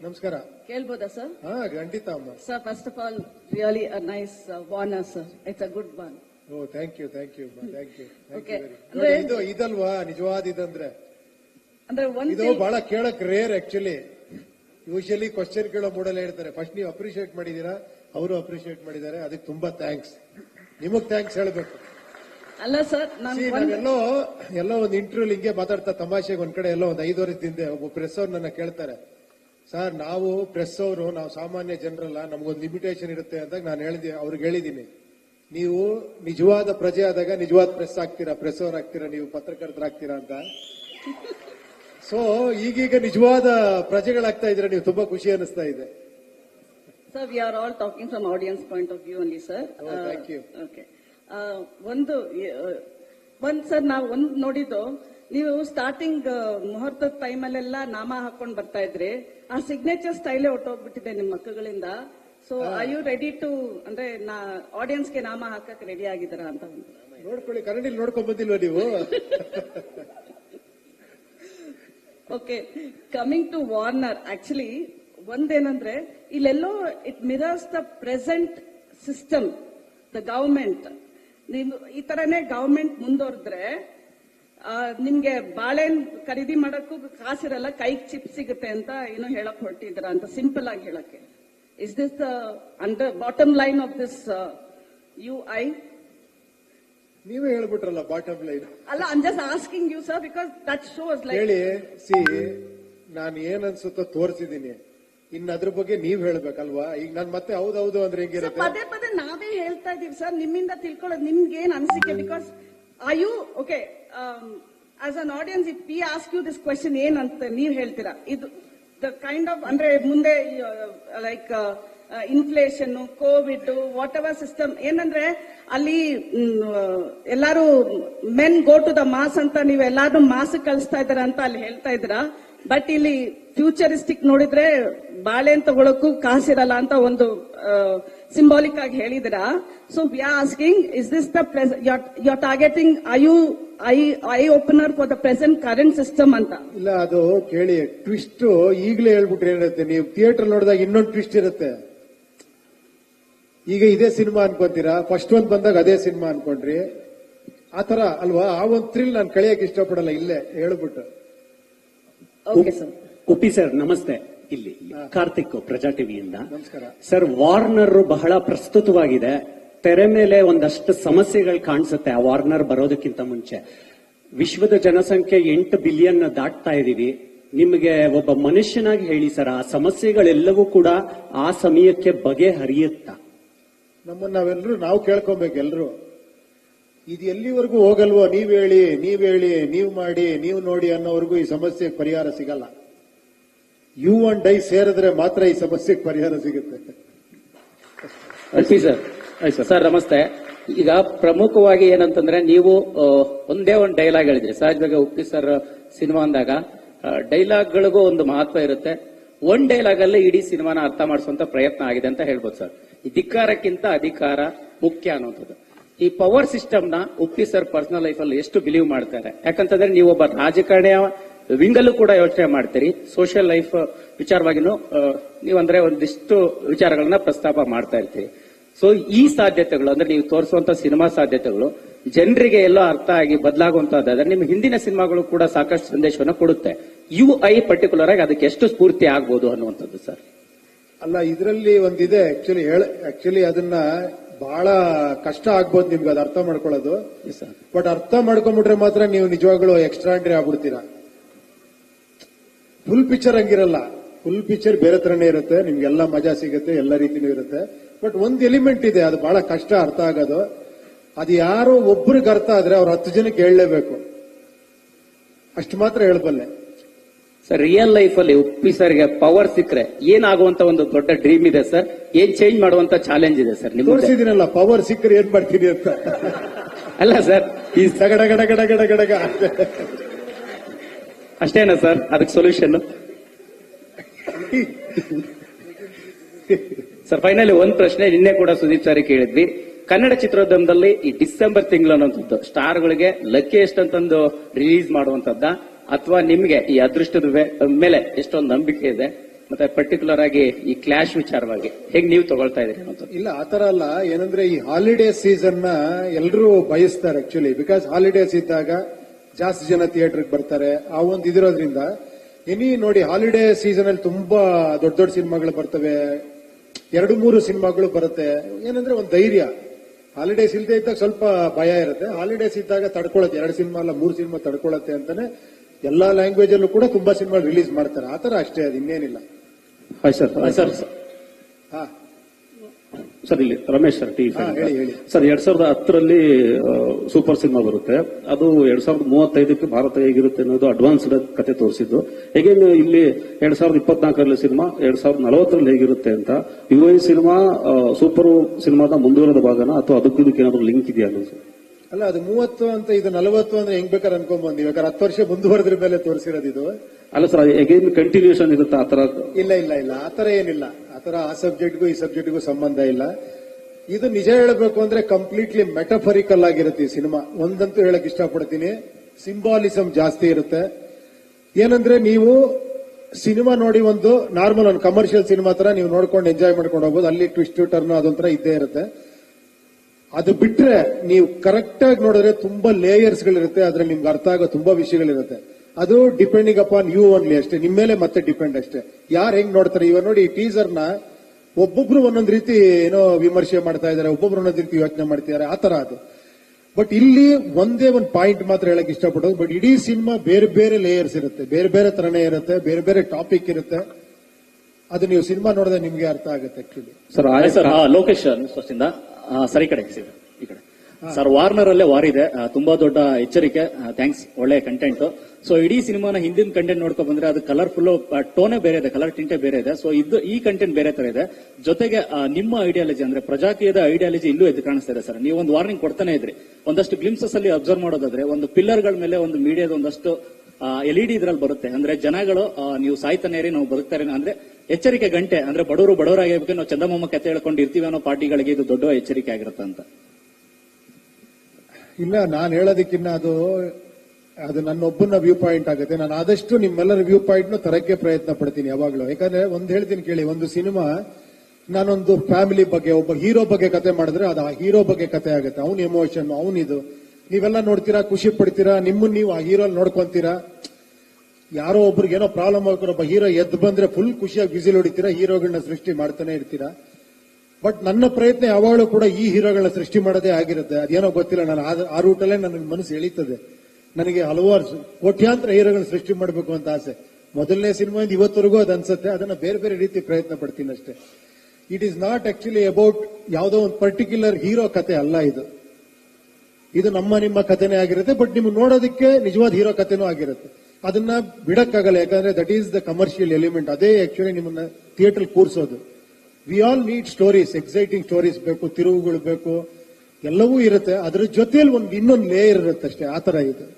ನಮಸ್ಕಾರ. ಕೇಳ್ಬೋದಾ ಸರ್? ಹಾ ಖಂಡಿತ ಅಮ್ಮ. Sir first of all really a nice Warner sir it's a good one oh thank you thank you thank you Okay. ಇದು ಇದಲ್ವಾ? ನಿಜವಾದ ಇದಂದ್ರೆ? ಅಂದ್ರೆ ಒಂದು ಇದು ಬಹಳ ಕೇಳಕ್ ರೇರ್ ಆಕ್ಚುಲಿ ಯೂಶಲಿ ಕ್ವಶನ್ ಕೇಳೋ ಮೂಡಲ್ಲಿ ಹೇಳ್ತಾರೆ. ಫಸ್ಟ್ ನೀವು ಅಪ್ರಿಶಿಯೇಟ್ ಮಾಡಿದೀರಾ ಅವರು ಅಪ್ರಿಶಿಯೇಟ್ ಮಾಡಿದ್ದಾರೆ. ಅದಕ್ಕೆ ತುಂಬಾ ಥ್ಯಾಂಕ್ಸ್ ನಿಮಗ್ ಥ್ಯಾಂಕ್ಸ್ ಹೇಳ್ಬೇಕು. ಅಲ್ಲ ಸರ್ ನಾನು See, ಒಂದ್ ನಾವೆಲ್ಲೋ ಎಲ್ಲೋ ಒಂದು ಇಂಟರ್ವ್ಯೂ ಹಿಂಗೆ ಮಾತಾಡ್ತಾ ತಮಾಷೆಗೆ ಒಂದ್ ಕಡೆ ಎಲ್ಲೋ ಒಂದ್ ಐದು ವರ್ಷದ ಹಿಂದೆ ಒಬ್ಬ ಪ್ರೆಸ್ ಅವ್ರು ನನ್ನ ಕೇಳ್ತಾರೆ. ಸರ್ ನಾವು ಪ್ರೆಸ್ ಅವರು ನಾವು ಸಾಮಾನ್ಯ ಜನರಲ್ಲ ನಮಗೊಂದು ಲಿಮಿಟೇಷನ್ ಇರುತ್ತೆ ಅಂತ ನಾನು ಹೇಳಿದೆ ಅವ್ರಿಗೆ ಹೇಳಿದ್ದೀನಿ. ನೀವು ನಿಜವಾದ ಪ್ರಜೆ ಆದಾಗ ನಿಜವಾದ ಪ್ರೆಸ್ ಆಗ್ತೀರಾ ಪ್ರೆಸ್ ಅವ್ರು ಆಗ್ತೀರಾ ನೀವು ಪತ್ರಕರ್ತರಾಗ್ತೀರಾ ಅಂತ? ಸೊ ಈಗೀಗ ನಿಜವಾದ ಪ್ರಜೆಗಳಾಗ್ತಾ ಇದ್ರೆ ನೀವು ತುಂಬಾ ಖುಷಿ ಅನಿಸ್ತಾ ಇದೆ. Sir we are all talking from audience point of view only sir okay ಒಂದು ಆ, ಒಂದ್ ಸರ್ ನಾವು ಒಂದ್ ನೋಡಿದ್ದು ನೀವು ಸ್ಟಾರ್ಟಿಂಗ್ ಮುಹೂರ್ತದ ಟೈಮಲ್ಲೆಲ್ಲ ನಾಮ ಹಾಕೊಂಡು ಬರ್ತಾ ಇದ್ರಿ. ಆ ಸಿಗ್ನೇಚರ್ ಸ್ಟೈಲೇ ಹೊಟ್ಟೋಗ್ಬಿಟ್ಟಿದೆ ನಿಮ್ಮ ಮಕ್ಕಳಿಂದ. So I you ready to ಅಂದ್ರೆ ನಾ ಆಡಿಯನ್ಸ್ಗೆ ನಾಮ ಹಾಕಕ್ ರೆಡಿ ಆಗಿದ್ದೀರಾ ಅಂತ ಒಂದು. ನೋಡ್ಕೊಳ್ಳಿ ಕನ್ನಡಿಲಿ ನೋಡ್ಕೊಂಡ್ ಬಂದಿಲ್ವಾ ನೀವು? Okay coming to Warner actually ಒಂದೇನಂದ್ರೆ ಇಲ್ಲೆಲ್ಲೋ it mirrors the present system the government ನೀವು ಈ ತರನೇ ಗವರ್ಮೆಂಟ್ ಮುಂದುವರೆದ್ರೆ ನಿಮ್ಗೆ ಬಾಳೆಹಣ್ಣು ಖರೀದಿ ಮಾಡಕ್ಕೂ ಕಾಸಿರಲ್ಲ ಕೈಗೆ ಚಿಪ್ ಸಿಗುತ್ತೆ ಅಂತ ಏನೋ ಹೇಳಕ್ ಹೊರಟಿದ್ರ ಅಂತ ಸಿಂಪಲ್ ಆಗಿ ಹೇಳಕ್ಕೆ. Is this under bottom line of this you I ನೀವೇ ಹೇಳ್ಬಿಟ್ರಲ್ಲ ಬಾಟಮ್ ಲೈನ್ ಅಲ್ಲ I'm just asking you sir because that shows like ಹೇಳಿ ಸಿ ನಾನು ಏನ್ ಅನ್ಸುತ್ತೋ ತೋರಿಸಿದೀನಿ. ಇನ್ ಅದ್ರ ಬಗ್ಗೆ ನೀವ್ ಹೇಳ್ಬೇಕಲ್ವಾ? ಈಗ ನಾನ್ ಮತ್ತೆ ಹೌದೌದು ಅಂದ್ರೆ ಹೆಂಗಿರುತ್ತೆ? ಪದೇ ಪದೇ ನಾವೇ ಹೇಳ್ತಾ ಇದೀವಿ ಸರ್ ನಿಮ್ಮಿಂದ ತಿಳ್ಕೊಳ್ಳೋದು ನಿಮ್ಗೆ ಏನ್ ಅನ್ಸಿಕೆ because I you okay as an audience if P ask you this question ಏನ್ ಅಂತ ನೀವ್ ಹೇಳ್ತೀರಾ? ಇದು ದ ಕೈಂಡ್ ಆಫ್ ಅಂದ್ರೆ ಮುಂದೆ like inflation Covid whatever system ಏನಂದ್ರೆ ಅಲ್ಲಿ ಮ್, ಎಲ್ಲಾರು men go to the mass ಅಂತ ನೀವು ಎಲ್ಲಾರು ಮಾಸ್ ಕಳಿಸ್ತಾ ಇದಾರೆ ಅಂತ ಅಲ್ಲಿ ಹೇಳ್ತಾ ಇದ್ದೀರಾ? ಬಟ್ ಇಲ್ಲಿ ಫ್ಯೂಚರಿಸ್ಟಿಕ್ ನೋಡಿದ್ರೆ ಬಾಳೆಹಣ್ಣು ತಗೊಳಕ್ಕೂ ಕಾಸಿರಲ್ಲ ಅಂತ ಒಂದು ಸಿಂಬಾಲಿಕ್ ಆಗಿ ಹೇಳಿದಿರಾ? So we are asking is this the you are targeting I you I I opener for the present current system ಅಂತ? ಇಲ್ಲ ಅದು ಕೇಳಿ ಟ್ವಿಸ್ಟ್ ಈಗಲೇ ಹೇಳ್ಬಿಟ್ರೆ ಏನಿರುತ್ತೆ ನೀವು ಥಿಯೇಟರ್ ನೋಡಿದಾಗ ಇನ್ನೊಂದು ಟ್ವಿಸ್ಟ್ ಇರುತ್ತೆ. ಈಗ ಇದೇ ಸಿನಿಮಾ ಅನ್ಕೊಂತೀರಾ? ಫಸ್ಟ್ ಒಂದ್ ಬಂದಾಗ ಅದೇ ಸಿನಿಮಾ ಅನ್ಕೊಂಡ್ರಿ. ಆತರ ಅಲ್ವಾ? ಆ ಒಂದ್ ಥ್ರಿಲ್ ನಾನು ಕಳಿಯಕ್ಕೆ ಇಷ್ಟಪಡಲ್ಲ ಇಲ್ಲೇ ಹೇಳ್ಬಿಟ್ಟು. ಓಕೆ ಸರ್ ಉಪ್ಪಿ ಸರ್ ನಮಸ್ತೆ. ಇಲ್ಲಿ ಕಾರ್ತಿಕ್ ಪ್ರಜಾ ಟಿವಿಯಿಂದ. ನಮಸ್ಕಾರ. ಸರ್ ವಾರ್ನರ್ ಬಹಳ ಪ್ರಸ್ತುತವಾಗಿದೆ. ತೆರೆ ಮೇಲೆ ಒಂದಷ್ಟು ಸಮಸ್ಯೆಗಳು ಕಾಣಿಸುತ್ತೆ. ಆ ವಾರ್ನರ್ ಬರೋದಕ್ಕಿಂತ ಮುಂಚೆ. ವಿಶ್ವದ ಜನಸಂಖ್ಯೆ ಎಂಟು ಬಿಲಿಯನ್ ದಾಟ್ತಾ ಇದೀವಿ. ನಿಮಗೆ ಒಬ್ಬ ಮನುಷ್ಯನಾಗಿ ಹೇಳಿ ಸರ್ ಆ ಸಮಸ್ಯೆಗಳೆಲ್ಲವೂ ಕೂಡ ಆ ಸಮಯಕ್ಕೆ ಬಗೆಹರಿಯುತ್ತಾ? ನಮ್ಮನ್ನ ನಾವೆಲ್ಲರೂ ನಾವು ಕೇಳ್ಕೊಬೇಕು ಎಲ್ಲರೂ ಇದು ಎಲ್ಲಿವರೆಗೂ ಹೋಗಲ್ವೋ? ನೀವು ಹೇಳಿ ನೀವು ಹೇಳಿ ನೀವು ಮಾಡಿ ನೀವು ನೋಡಿ ಅನ್ನೋವರೆಗೂ ಈ ಸಮಸ್ಯೆಗೆ ಪರಿಹಾರ ಸಿಗಲ್ಲ. ಯು ಅಂಡ್ ಡೈ ಸೇರಿದ್ರೆ ಮಾತ್ರ ಈ ಸಮಸ್ಯೆಗೆ ಪರಿಹಾರ ಸಿಗುತ್ತೆ. ಅಲ್ಪಿ ಸರ್ ಸರ್ ನಮಸ್ತೆ. ಈಗ ಪ್ರಮುಖವಾಗಿ ಏನಂತಂದ್ರೆ ನೀವು ಒಂದೇ ಒಂದು ಡೈಲಾಗ್ ಹೇಳಿದ್ರಿ. ಸಹಜವಾಗಿ ಉಪ್ಪಿ ಸರ್ ಸಿನಿಮಾ ಅಂದಾಗ ಡೈಲಾಗ್ಗಳಿಗೂ ಒಂದು ಮಹತ್ವ ಇರುತ್ತೆ. ಒಂದ್ ಡೈಲಾಗ್ ಅಲ್ಲೇ ಇಡೀ ಸಿನಿಮಾನ ಅರ್ಥ ಮಾಡಿಸುವಂತ ಪ್ರಯತ್ನ ಆಗಿದೆ ಅಂತ ಹೇಳ್ಬೋದು ಸರ್ ಈ ಧಿಕ್ಕಾರಕ್ಕಿಂತ ಅಧಿಕಾರ ಮುಖ್ಯ ಅನ್ನುವಂಥದ್ದು. ಈ ಪವರ್ ಸಿಸ್ಟಮ್ನ ಉಪ್ಪಿ ಸರ್ ಪರ್ಸನಲ್ ಲೈಫ್ ಅಲ್ಲಿ ಎಷ್ಟು ಬಿಲೀವ್ ಮಾಡ್ತಾರೆ? ಯಾಕಂತಂದ್ರೆ ನೀವು ಒಬ್ಬ ರಾಜಕಾರಣಿಯ ವಿಂಗಲ್ಲೂ ಕೂಡ ಯೋಚನೆ ಮಾಡ್ತೀರಿ. ಸೋಷಿಯಲ್ ಲೈಫ್ ವಿಚಾರವಾಗಿನೂ ನೀವು ನೀವಂದ್ರೆ ಒಂದಿಷ್ಟು ವಿಚಾರಗಳನ್ನ ಪ್ರಸ್ತಾಪ ಮಾಡ್ತಾ ಇರ್ತೀರಿ. ಸೊ ಈ ಸಾಧ್ಯತೆಗಳು ಅಂದ್ರೆ ನೀವು ತೋರಿಸುವಂತ ಸಿನಿಮಾ ಸಾಧ್ಯತೆಗಳು ಜನರಿಗೆ ಎಲ್ಲೋ ಅರ್ಥ ಆಗಿ ಬದಲಾಗುವಂತದ್ದಾದ್ರೆ ನಿಮ್ಮ ಹಿಂದಿನ ಸಿನಿಮಾಗಳು ಕೂಡ ಸಾಕಷ್ಟು ಸಂದೇಶವನ್ನು ಕೊಡುತ್ತೆ. ಯು ಐ ಪರ್ಟಿಕ್ಯುಲರ್ ಆಗಿ ಅದಕ್ಕೆ ಎಷ್ಟು ಸ್ಫೂರ್ತಿ ಆಗ್ಬೋದು ಅನ್ನುವಂಥದ್ದು ಸರ್ ಅಲ್ಲ ಇದರಲ್ಲಿ ಒಂದಿದೆ ಆಕ್ಚುಲಿ ಹೇಳ ಆಕ್ಚುಲಿ ಅದನ್ನ ಬಹಳ ಕಷ್ಟ ಆಗ್ಬೋದು ನಿಮ್ಗೆ ಅದು ಅರ್ಥ ಮಾಡ್ಕೊಳ್ಳೋದು. ಬಟ್ ಅರ್ಥ ಮಾಡ್ಕೊಂಡ್ಬಿಟ್ರೆ ಮಾತ್ರ ನೀವು ನಿಜವಾಗ್ಲೂ ಎಕ್ಸ್ಟ್ರಾಂಡ್ರಿ ಆಗ್ಬಿಡ್ತೀರಾ. ಫುಲ್ ಪಿಕ್ಚರ್ ಹಂಗಿರಲ್ಲ. ಫುಲ್ ಪಿಕ್ಚರ್ ಬೇರೆ ತರನೇ ಇರುತ್ತೆ. ನಿಮ್ಗೆಲ್ಲ ಮಜಾ ಸಿಗುತ್ತೆ ಎಲ್ಲ ರೀತಿನೂ ಇರುತ್ತೆ. ಬಟ್ ಒಂದ್ ಎಲಿಮೆಂಟ್ ಇದೆ ಅದು ಬಹಳ ಕಷ್ಟ ಅರ್ಥ ಆಗೋದು. ಅದು ಯಾರೋ ಒಬ್ರಿಗೆ ಅರ್ಥ ಆದ್ರೆ ಅವ್ರು ಹತ್ತು ಜನಕ್ಕೆ ಹೇಳಲೇಬೇಕು. ಅಷ್ಟು ಮಾತ್ರ ಹೇಳಬಲ್ಲೆ. ಸರ್ ರಿಯಲ್ ಲೈಫ್ ಅಲ್ಲಿ ಉಪ್ಪಿ ಸರ್ಗೆ ಪವರ್ ಸಿಕ್ಕರೆ ಏನಾಗುವಂತ ಒಂದು ದೊಡ್ಡ ಡ್ರೀಮ್ ಇದೆ ಸರ್ ಏನ್ ಚೇಂಜ್ ಮಾಡುವಂತ ಚಾಲೆಂಜ್ ಇದೆ ಸರ್ ನಿಮ್ಗೆ? ತೋರಿಸಿದಿನಲ್ಲ ಪವರ್ ಸಿಕ್ಕರೆ ಏನ್ ಮಾಡ್ತೀನಿ ಅಂತ. ಅಲ್ಲ ಸರ್ ಈ ಸಗಡ ಗಡ ಗಡ ಗಡ ಗಡಗ. ಅಷ್ಟೇನಾ ಸರ್? ಅದಕ್ಕೆ ಸೊಲ್ಯೂಷನ್ ಸರ್ ಫೈನಲಿ ಒಂದ್ ಪ್ರಶ್ನೆ ನಿನ್ನೆ ಕೂಡ ಸುದೀಪ್ ಸರ್ ಕೇಳಿದ್ವಿ. ಕನ್ನಡ ಚಿತ್ರೋದ್ಯಮದಲ್ಲಿ ಈ ಡಿಸೆಂಬರ್ ತಿಂಗಳು ಅನ್ನೋಂಥದ್ದು ಸ್ಟಾರ್ಗಳಿಗೆ ಲಕ್ಕಿಯೆಸ್ಟ್ ಅಂತಂದು ರಿಲೀಸ್ ಮಾಡುವಂತದ್ದ ಅಥವಾ ನಿಮ್ಗೆ ಈ ಅದೃಷ್ಟದ ಮೇಲೆ ಎಷ್ಟೊಂದು ನಂಬಿಕೆ ಇದೆ, ಮತ್ತೆ ಪರ್ಟಿಕ್ಯುಲರ್ ಆಗಿ ಈ ಕ್ಲಾಶ್ ವಿಚಾರವಾಗಿ ಹೇಗೆ ನೀವು ತಗೊಳ್ತಾ ಇದ್ದೀರಿ ಅನ್ನೋದು ಇಲ್ಲ ಆತರ ಅಲ್ಲ. ಏನಂದ್ರೆ ಈ ಹಾಲಿಡೇ ಸೀಸನ್ನ ಎಲ್ಲರೂ ಬಯಸ್ತಾರೆ ಆಕ್ಚುಲಿ ಬಿಕಾಸ್ ಹಾಲಿಡೇಸ್ ಇದ್ದಾಗ ಜಾಸ್ತಿ ಜನ ಥಿಯೇಟರ್ಗೆ ಬರ್ತಾರೆ. ಆ ಒಂದು ಇದಿರೋದ್ರಿಂದ ಇನಿ ನೋಡಿ ಹಾಲಿಡೇ ಸೀಸನ್ ಅಲ್ಲಿ ತುಂಬಾ ದೊಡ್ಡ ದೊಡ್ಡ ಸಿನಿಮಾಗಳು ಬರ್ತವೆ. ಎರಡು ಮೂರು ಸಿನಿಮಾಗಳು ಬರುತ್ತೆ. ಏನಂದ್ರೆ ಒಂದು ಧೈರ್ಯ. ಹಾಲಿಡೇಸ್ ಇಲ್ಲದೆ ಇದ್ದಾಗ ಸ್ವಲ್ಪ ಭಯ ಇರುತ್ತೆ. ಹಾಲಿಡೇಸ್ ಇದ್ದಾಗ ತಡ್ಕೊಳತ್ತೆ. ಎರಡು ಸಿನಿಮಾ ಅಲ್ಲ ಮೂರು ಸಿನಿಮಾ ತಡ್ಕೊಳತ್ತೆ ಅಂತಾನೆ ಎಲ್ಲಾ ಲ್ಯಾಂಗ್ವೇಜ್ ಅಲ್ಲೂ ಕೂಡ ತುಂಬಾ ಸಿನಿಮಾ ರಿಲೀಸ್ ಮಾಡ್ತಾರೆ. ಆತರ ಅಷ್ಟೇ ಅದು ಇನ್ನೇನಿಲ್ಲ. ಹಾಯ್ ಸರ್ ಸರ್ ಹಾ. ಸರ್ ಇಲ್ಲಿ ರಮೇಶ್ ಸರ್ ಟಿ. ಸರ್ ಎರಡ್ ಸಾವಿರದ ಹತ್ತರಲ್ಲಿ ಸೂಪರ್ ಸಿನಿಮಾ ಬರುತ್ತೆ. ಅದು ಎರಡ್ ಸಾವಿರದ ಮೂವತ್ತೈದಕ್ಕೆ ಭಾರತ ಹೇಗಿರುತ್ತೆ ಅನ್ನೋದು ಅಡ್ವಾನ್ಸ್ಡ್ ಕತೆ ತೋರಿಸಿದ್ದು. ಹೇಗೆ ಇಲ್ಲಿ ಎರಡ್ ಸಾವಿರದ ಇಪ್ಪತ್ನಾಲ್ಕರಲ್ಲಿ ಸಿನಿಮಾ ಎರಡ್ ಸಾವಿರದ ನಲವತ್ತರಲ್ಲಿ ಹೇಗಿರುತ್ತೆ ಅಂತ ಯು ಐ ಸಿನಿಮಾ ಸೂಪರ್ ಸಿನಿಮಾದ ಮುಂದುವರೆದ ಭಾಗನ ಅಥವಾ ಅದಕ್ಕೂ ಇದಕ್ಕೆ ಏನಾದ್ರು ಲಿಂಕ್ ಇದೆಯಾ ಸರ್ ಅಲ್ಲ ಅದು ಮೂವತ್ತು ಅಂತ ಇದು ನಲವತ್ತು ಅಂದ್ರೆ ಹೆಂಗ್ ಬೇಕಾದ್ರೆ ಅನ್ಕೊಂಡ್ ಬಂದಿವಿ ಯಾಕಂದ್ರೆ ಹತ್ತು ವರ್ಷ ಮುಂದುವರೆದ್ರ ಮೇಲೆ ತೋರಿಸಿರೋದು ಇದು. ಅಲ್ಲ ಸರ್ ಅಗೇನ್ ಕಂಟಿನ್ಯೂಷನ್ ಇರುತ್ತೆ ಆತರ ತರ ಇಲ್ಲ ಇಲ್ಲ ಇಲ್ಲ. ಆತರ ಏನಿಲ್ಲ. ಆತರ ಆ ಸಬ್ಜೆಕ್ಟ್ಗೂ ಈ ಸಬ್ಜೆಕ್ಟ್ಗೂ ಸಂಬಂಧ ಇಲ್ಲ. ಇದು ನಿಜ ಹೇಳಬೇಕು ಅಂದ್ರೆ ಕಂಪ್ಲೀಟ್ಲಿ ಮೆಟಫರಿಕಲ್ ಆಗಿರುತ್ತೆ ಈ ಸಿನಿಮಾ. ಒಂದಂತೂ ಹೇಳಕ್ ಇಷ್ಟಪಡ್ತೀನಿ. ಸಿಂಬಾಲಿಸಂ ಜಾಸ್ತಿ ಇರುತ್ತೆ. ಏನಂದ್ರೆ ನೀವು ಸಿನಿಮಾ ನೋಡಿ ಒಂದು ನಾರ್ಮಲ್ ಒಂದು ಕಮರ್ಷಿಯಲ್ ಸಿನಿಮಾ ತರ ನೀವು ನೋಡ್ಕೊಂಡು ಎಂಜಾಯ್ ಮಾಡ್ಕೊಂಡು ಹೋಗ್ಬೋದು. ಅಲ್ಲಿ ಟ್ವಿಸ್ಟ್ ಟರ್ನ್ ಅದೊಂಥರ ಇದ್ದೇ ಇರುತ್ತೆ. ಅದು ಬಿಟ್ರೆ ನೀವು ಕರೆಕ್ಟ್ ಆಗಿ ನೋಡಿದ್ರೆ ತುಂಬಾ ಲೇಯರ್ಸ್ ಗಳಿರುತ್ತೆ. ಅದ್ರಲ್ಲಿ ನಿಮ್ಗೆ ಅರ್ಥ ಆಗೋ ತುಂಬಾ ವಿಷಯಗಳಿರುತ್ತೆ. ಅದು ಡಿಪೆಂಡಿಂಗ್ ಅಪಾನ್ ಯು ಓನ್ಲಿ ಅಷ್ಟೇ ನಿಮ್ಮ ಮೇಲೆ ಮತ್ತೆ ಡಿಪೆಂಡ್ ಅಷ್ಟೇ. ಯಾರು ಹೆಂಗ್ ನೋಡ್ತಾರೆ? ಇವಾಗ ನೋಡಿ ಈ ಟೀಸರ್ನ ಒಬ್ಬೊಬ್ರು ಒಂದೊಂದು ರೀತಿ ಏನೋ ವಿಮರ್ಶೆ ಮಾಡ್ತಾ ಇದಾರೆ ಒಬ್ಬೊಬ್ರು ಒಂದೊಂದು ರೀತಿ ಯೋಚನೆ ಮಾಡ್ತಿದ್ದಾರೆ ಆ ತರ ಅದು. ಬಟ್ ಇಲ್ಲಿ ಒಂದೇ ಒಂದು ಪಾಯಿಂಟ್ ಮಾತ್ರ ಹೇಳಕ್ ಇಷ್ಟಪಡೋದು ಬಟ್ ಇಡೀ ಸಿನಿಮಾ ಬೇರೆ ಬೇರೆ ಲೇಯರ್ಸ್ ಇರುತ್ತೆ ಬೇರೆ ಬೇರೆ ತರನೇ ಇರುತ್ತೆ ಬೇರೆ ಬೇರೆ ಟಾಪಿಕ್ ಇರುತ್ತೆ. ಅದು ನೀವು ಸಿನಿಮಾ ನೋಡಿದ್ರೆ ನಿಮ್ಗೆ ಅರ್ಥ ಆಗುತ್ತೆ ಆಕ್ಚುಲಿ ಸರ್ ಹಾಯ್ ಸರ್ ಆ, ಲೋಕೇಶ್ ಸರಿ ಕಡೆ ಈ ಕಡೆ. ಸರ್ ವಾರ್ನರ್ ಅಲ್ಲೇ ವಾರ್ ಇದೆ ತುಂಬಾ ದೊಡ್ಡ ಎಚ್ಚರಿಕೆ. ಥ್ಯಾಂಕ್ಸ್ ಒಳ್ಳೆ ಕಂಟೆಂಟ್ ಸೊ ಇಡೀ ಸಿನಿಮಾನ ಹಿಂದಿನ ಕಂಟೆಂಟ್ ನೋಡ್ಕೊಂಡ್ ಬಂದ್ರೆ ಅದು ಕಲರ್ಫುಲ್ ಟೋನೇ ಬೇರೆ ಇದೆ ಕಲರ್ ಟಿಂಟೆ ಬೇರೆ ಇದೆ. ಸೊ ಇದು ಈ ಕಂಟೆಂಟ್ ಬೇರೆ ತರ ಇದೆ. ಜೊತೆಗೆ ನಿಮ್ಮ ಐಡಿಯಾಲಜಿ ಅಂದ್ರೆ ಪ್ರಜಾಕೀಯದ ಐಡಿಯಾಲಜಿ ಇಲ್ಲೂ ಎದ್ದು ಕಾಣಿಸ್ತಾ ಇದೆ, ಸರ್. ನೀವು ಒಂದು ವಾರ್ನಿಂಗ್ ಕೊಡ್ತಾನೆ ಇದ್ರಿ. ಒಂದಷ್ಟು ಗ್ಲಿಮ್ಸಸ್ ಅಲ್ಲಿ ಅಬ್ಸರ್ವ್ ಮಾಡೋದಾದ್ರೆ, ಒಂದು ಪಿಲ್ಲರ್ಗಳ ಮೇಲೆ ಒಂದು ಮೀಡಿಯಾದ ಒಂದಷ್ಟು ಎಲ್ ಡಿ ಇದ್ರಲ್ಲಿ ಬರುತ್ತೆ. ಅಂದ್ರೆ ಜನಗಳು ನೀವು ಸಾಯ್ತಾನೆ ರೀ ನಾವು ಬದುಕ್ತಾರೆ ಅಂದ್ರೆ ಎಚ್ಚರಿಕೆ ಗಂಟೆ. ಅಂದ್ರೆ ಬಡವರು ಬಡವರಾಗಿರ್ಬೇಕು, ನಾವು ಚಂದಮಾಮ ಕತೆ ಹೇಳ್ಕೊಂಡು ಇರ್ತೀವಿ ಅನ್ನೋ ಪಾರ್ಟಿಗಳಿಗೆ ಇದು ದೊಡ್ಡ ಎಚ್ಚರಿಕೆ ಆಗಿರುತ್ತೆ ಅಂತ ಇಲ್ಲ, ನಾನು ಹೇಳೋದಕ್ಕಿನ್ನ ಅದು ಅದು ನನ್ನೊಬ್ಬನ ವ್ಯೂ ಪಾಯಿಂಟ್ ಆಗುತ್ತೆ. ನಾನು ಆದಷ್ಟು ನಿಮ್ಮೆಲ್ಲರ ವ್ಯೂ ಪಾಯಿಂಟ್ನ ತರಕ್ಕೆ ಪ್ರಯತ್ನ ಪಡ್ತೀನಿ ಯಾವಾಗಲೂ. ಯಾಕಂದ್ರೆ ಒಂದು ಹೇಳ್ತೀನಿ ಕೇಳಿ, ಒಂದು ಸಿನಿಮಾ, ನಾನೊಂದು ಫ್ಯಾಮಿಲಿ ಬಗ್ಗೆ, ಒಬ್ಬ ಹೀರೋ ಬಗ್ಗೆ ಕತೆ ಮಾಡಿದ್ರೆ ಅದು ಆ ಹೀರೋ ಬಗ್ಗೆ ಕತೆ ಆಗುತ್ತೆ. ಅವ್ನ ಎಮೋಷನ್ ಅವನಿದು ನೀವೆಲ್ಲ ನೋಡ್ತೀರಾ, ಖುಷಿ ಪಡ್ತೀರಾ ನಿಮ್ಮನ್ನ ನೀವು ಆ ಹೀರೋ ನೋಡ್ಕೊಂತೀರಾ? ಯಾರೋ ಒಬ್ರಿಗೆ ಏನೋ ಪ್ರಾಬ್ಲಮ್ ಆಗ್ತಾರೆ ಒಬ್ಬ ಹೀರೋ ಎದ್ದು ಬಂದ್ರೆ ಫುಲ್ ಖುಷಿಯಾಗಿ ಬಿಸಿಲು ಹೊಡಿತೀರಾ ಹೀರೋಗಳನ್ನ ಸೃಷ್ಟಿ ಮಾಡ್ತಾನೆ ಇರ್ತೀರಾ? ಬಟ್ ನನ್ನ ಪ್ರಯತ್ನ ಯಾವಾಗಲೂ ಕೂಡ ಈ ಹೀರೋಗಳ ಸೃಷ್ಟಿ ಮಾಡೋದೇ ಆಗಿರುತ್ತೆ. ಅದೇನೋ ಗೊತ್ತಿಲ್ಲ, ನಾನು ಆ- ರೂಟಲ್ಲೇ ನನ್ನ ಮನಸ್ಸು ಎಳೀತದೆ. ನನಗೆ ಹಲವಾರು ಕೋಟ್ಯಾಂತರ ಹೀರೋಗಳನ್ನ ಸೃಷ್ಟಿ ಮಾಡಬೇಕು ಅಂತ ಆಸೆ. ಮೊದಲನೇ ಸಿನಿಮಾದಿಂದ ಇವತ್ತರೆಗೂ ಅದು ಅನ್ಸುತ್ತೆ. ಅದನ್ನ ಬೇರೆ ಬೇರೆ ರೀತಿ ಪ್ರಯತ್ನ ಪಡ್ತೀನಿ ಅಷ್ಟೇ. It is not actually about ಯಾವುದೋ ಒಂದು ಪರ್ಟಿಕ್ಯುಲರ್ ಹೀರೋ ಕತೆ ಅಲ್ಲ ಇದು. ಇದು ನಮ್ಮ ನಿಮ್ಮ ಕಥೆನೇ ಆಗಿರುತ್ತೆ ಬಟ್ ನಿಮ್ಗೆ ನೋಡೋದಕ್ಕೆ ನಿಜವಾದ ಹೀರೋ ಕಥೆನೂ ಆಗಿರುತ್ತೆ. ಅದನ್ನ ಬಿಡಕ್ಕಾಗಲ್ಲ, ಯಾಕಂದ್ರೆ that is the commercial element ಅದೇ ಆಕ್ಚುಲಿ ನಿಮ್ಮನ್ನ theatre ಕೂರಿಸೋದು. We all need stories exciting stories ಬೇಕು, ತಿರುವುಗಳು ಬೇಕು. ಎಲ್ಲವೂ ಇರುತ್ತೆ. ಅದ್ರ ಜೊತೆಯಲ್ಲಿ ಒಂದು ಇನ್ನೊಂದು ಲೇಯರ್ ಇರುತ್ತೆ ಅಷ್ಟೇ ಆ ಥರ ಇದು.